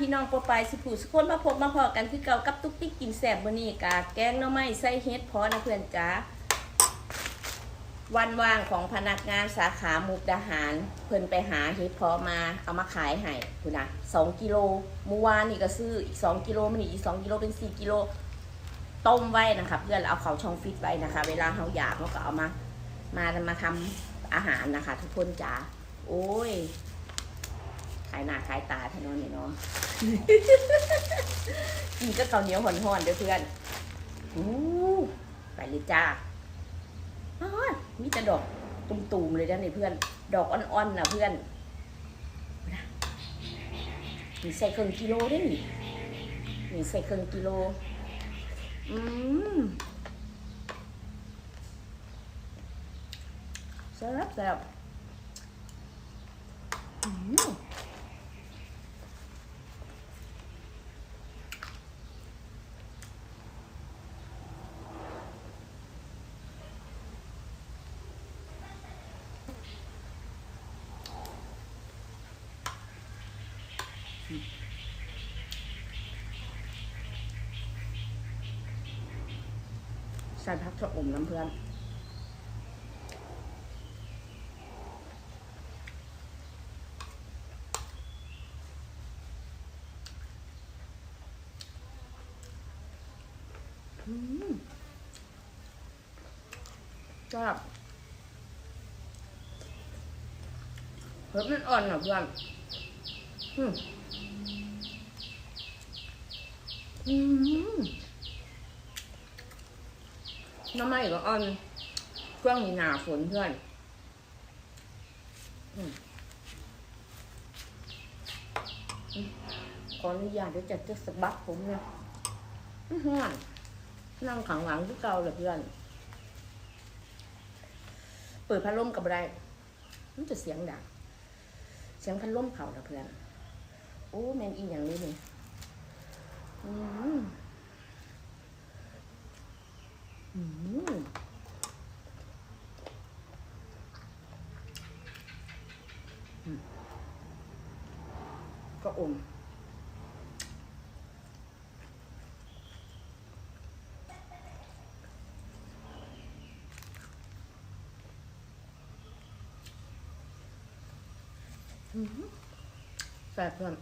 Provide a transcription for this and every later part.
พี่น้องปอปายสิผู้สุคนมาพบมาพอกันคือเก่ากับตุ๊กติ๊กกินแสบมื้อนี้กาแกงหน่อไม้ใส่เฮ็ดพอนะเพื่อนจ้าวันว่างของพนักงานสาขามุกดาหาร เพิ่นไปหาเฮ็ดพอมาเอามาขายให้คุณนะสองกิโลเมื่อวานนี่ก็ซื้ออีกสองกิโลมันนี่อีกสองกิโลเป็นสี่กิโลต้มไว้นะคะเพื่อนเอาเขาช่องฟิตไว้นะคะ เวลาเขาอยากเขาก็เอามา มามาทำอาหารนะคะ ทุกคนจ้าโอ้ย ขายหน้าขายตาแทนนนี่เนาะกินก็ข้าวเหนียวห่อนๆเด้อเพื่อนอู้ไปเลยจ้าอ้าวมีแต่ดอกตุ่มๆเลยนะนี่เพื่อน ดอกอ่อนๆนะเพื่อนนี่ใส่ครึ่งกิโลได้นี่นี่ใส่ครึ่งกิโล อืมแซ่บแซ่บอืม ใส่พักชะอมน้ำเพื่อนอืมจับเฮ้ยมันอ่อนอะเพื่อนอืม อืมน้ำไม่ก็อ่อนเครื่องมีหนาฝนเพื่อนอขออนุญาตเดี๋ยวจะจะสะบัดผมเนี่ยอื้อหือนั่งขังหลังที่เก่าเลยเพื่อน เปิดพัดลมกับอะไรมันจะเสียงดังเสียงพัดลมเขาเละเพื่อน โอ้แมนอีอย่างนี้นี่ อืมอืมก็อมอืมแซ่บเพื่อน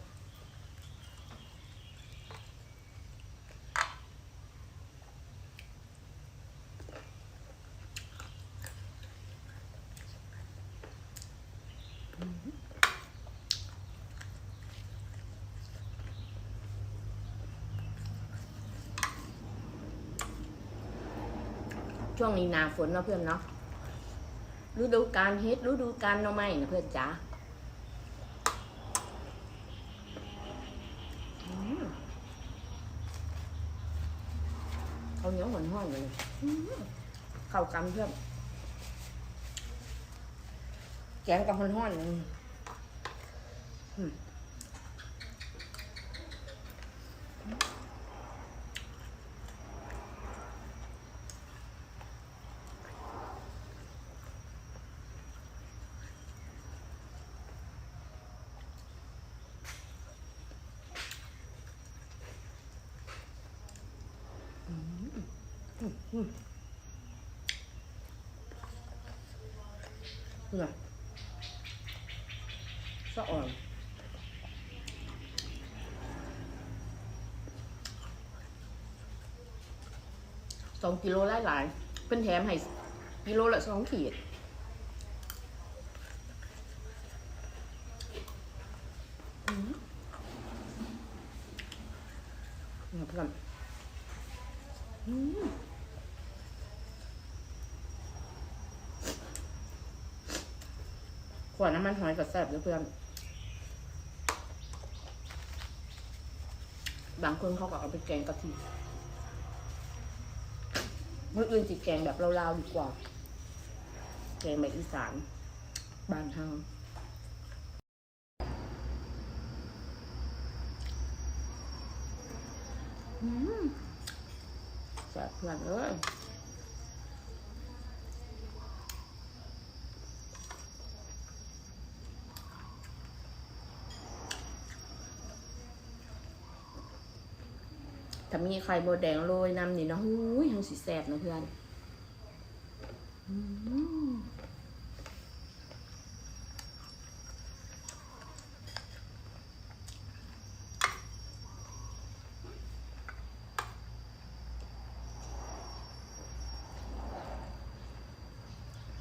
ช่วงนี้หนาฝนเนาะเพื่อนเนาะฤดูการเฮ็ดฤดูการหน่อไม้นะเพื่อนจ๋าเขาเหนียวหวานห้อนเลยเข้ากำเพื่อนแกงกับห้อนเลยอืม เพื่อสะอ่อนสองกิโลหลายหลายเป็นแถมให้กิโลละสองขีดอืมเนี่ยเพื่อนอืมข วดน้ำมันหอยกับแซ่บเด้อเพื่อน บางคนเขาก็เอาไปแกงกะทิเมื่ออื่นจิแกงแบบลาวๆดีกว่า แกงแบบอีสานบานเฮาอืมแซ่บเพื่อนเอ้ย ถ้ามีไข่โบดแดงโรยน้ำนี่เนาะหูยทั้งสีแสบนะเพื่อนอืม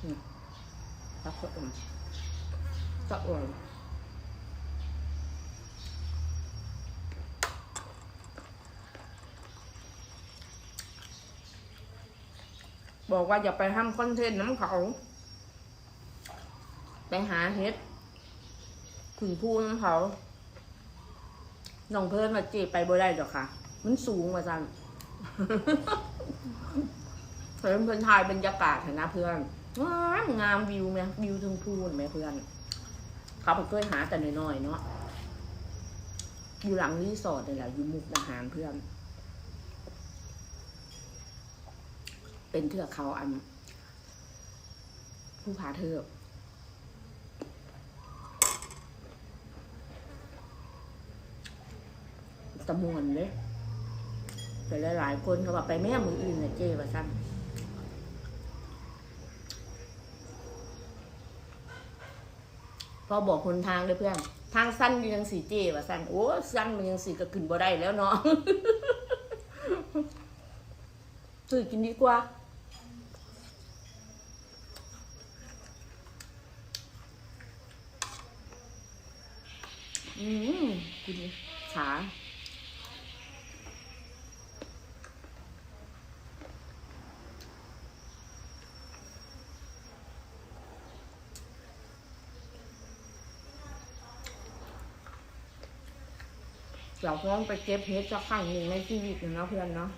อืมตักสะอุ่นสะอุ่น บอกว่าอย่าไปทำคอนเทนต์น้ำเขา ไปหาเฮ็ดขุนพูน้ำเขาน้องเพิ่นมาจีบไปบ่ได้ดอกค่ะ มันสูงว่าจันเพิ่นเพิ่นถ่ายบรรยากาศเห็นนะเพื่อนงามงามวิวไหมวิวทึงพูนไหมเพื่อน เขาไปเคยหาแต่น้อยๆเนาะอยู่หลังรีสอร์ทนี่แหละอยู่มุกดาหารเพื่อน เป็นเทือกเขาอันผู้พาเทือกตะมวนเลยไปหลายๆคนเขาบอกไปแม่มืออื่นนะเจ้ว่าสั้นพอบอกคนทางเลยเพื่อน ทางสั้นยังสีเจ้ว่าสั้นโอ้สั้นมันยังสีก็ขึ้นบ่ได้แล้วเนาะซื้อกินดีกว่า อืมกินฉาเราพ้องไปเก็บเพชรสักครั้งหนึ่งในชีวิตนะเนาะเพื่อนเนาะ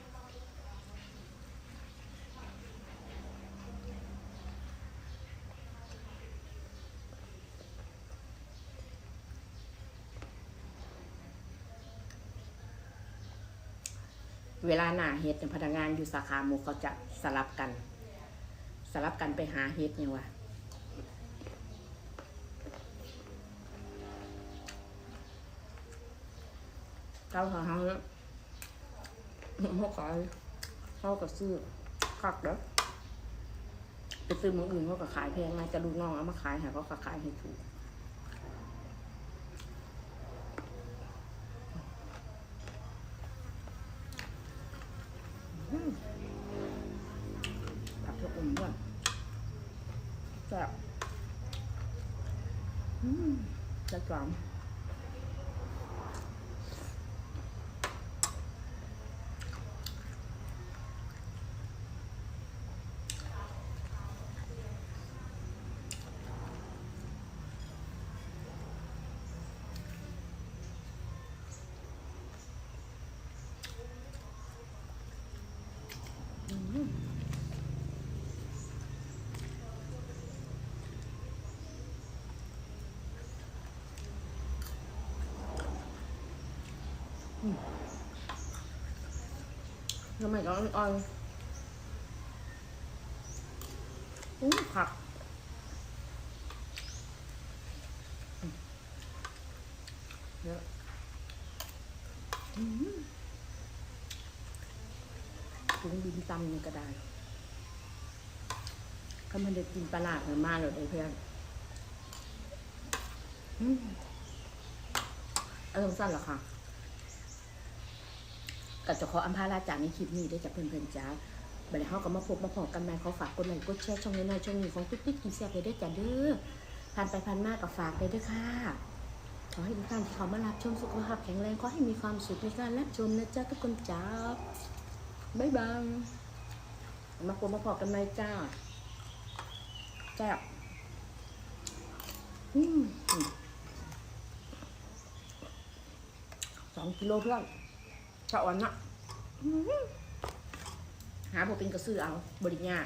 เวลาหน้าเฮ็ดเนี่ยพนักงานอยู่สาขาหมูเขาจะสลับกัน สลับกันไปหาเฮ็ดเนี่ยวะเก้าเขาเขาเนี่ยเขาขายเขาก็ซื้อคักเด้อไปซื้อมืออื่นเขาก็ขายแพงไงจะลูกน้องเอามาขายห้เขาก็ขายให้ถูกชะอมด้วย แซ่บอืมจะกรอบ ทำไมก็อ่อนอู้ผักเยอะถุงบินตำนี่ก็ได้ก็มันได้กินปลาหลาดเหมือมาเลยเพื่อนอืมเออสั้นเหรอคะ กับจะขออัมพาราจากในคลิปนี้ได้จากเพื่อนๆจ้าบัดนี้เขาก็มาพบมาพอกันใหม่เขาฝากกดไลค์กดแชร์ช่องน้อยๆช่องนี้ของตุ๊กติ๊กกินแซ่บเลยเด้จ้าเด้อผ่านไปผ่านมากับฝากเลยด้อค่ะ ขอให้ทุกท่านที่เขามารับชมสุขภาพแข็งแรงขอให้มีความสุขในการรับชมนะจ๊ะทุกคนจ้าบ๊ายบายมาพบมาพอกันใหม่จ้าแซ่บสองกิโลเพื่อน สะอ่อนนะอื้อหือหาผมเป็นกระสือเอาบริญญาก